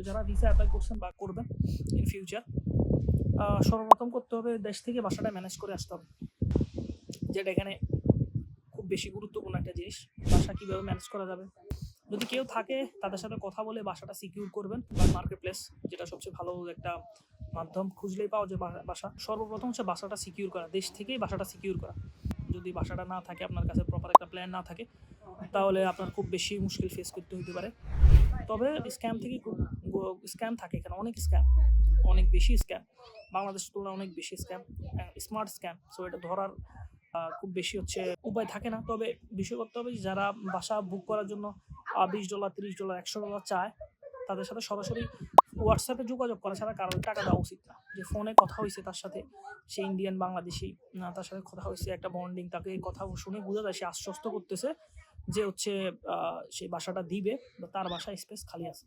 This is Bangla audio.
তো যারা ভিসা অ্যাপ্লাই করছেন বা করবেন ইন ফিউচার সর্বপ্রথম করতে হবে দেশ থেকে বাসাটা ম্যানেজ করে আসতে হবে। যেটা এখানে খুব বেশি গুরুত্বপূর্ণ একটা জিনিস, বাসা কীভাবে ম্যানেজ করা যাবে। যদি কেউ থাকে, তাদের সাথে কথা বলে বাসাটা সিকিউর করবেন বা মার্কেট প্লেস যেটা সবচেয়ে ভালো একটা মাধ্যম, খুঁজলেই পাওয়া যায় বাসা। সর্বপ্রথম হচ্ছে বাসাটা সিকিউর করা, দেশ থেকেই বাসাটা সিকিউর করা। যদি বাসাটা না থাকে, আপনার কাছে প্রপার একটা প্ল্যান না থাকে, তাহলে আপনার খুব বেশি মুশকিল ফেস করতে হতে পারে। তবে স্ক্যাম থেকে খুব স্ক্যাম থাকে এখানে, অনেক স্ক্যাম অনেক বেশি স্ক্যাম বাংলাদেশ তুলনায় অনেক বেশি স্ক্যাম স্মার্ট স্ক্যাম সো এটা ধরার খুব বেশি হচ্ছে উপায় থাকে না। তবে বিষয় করতে হবে যারা বাসা বুক করার জন্য বিশ ডলার তিরিশ ডলার একশো ডলার চায়, তাদের সাথে সরাসরি হোয়াটসঅ্যাপে যোগাযোগ করা ছাড়া কারণ টাকা দেওয়া উচিত না। যে ফোনে কথা হয়েছে তার সাথে, সে ইন্ডিয়ান বাংলাদেশি তার সাথে কথা হয়েছে, একটা বন্ডিং তাকে কথা শুনে বোঝা যায়, সে আশ্বস্ত করতেছে যে হচ্ছে সে বাসাটা দিবে, বা তার বাসায় স্পেস খালি আছে।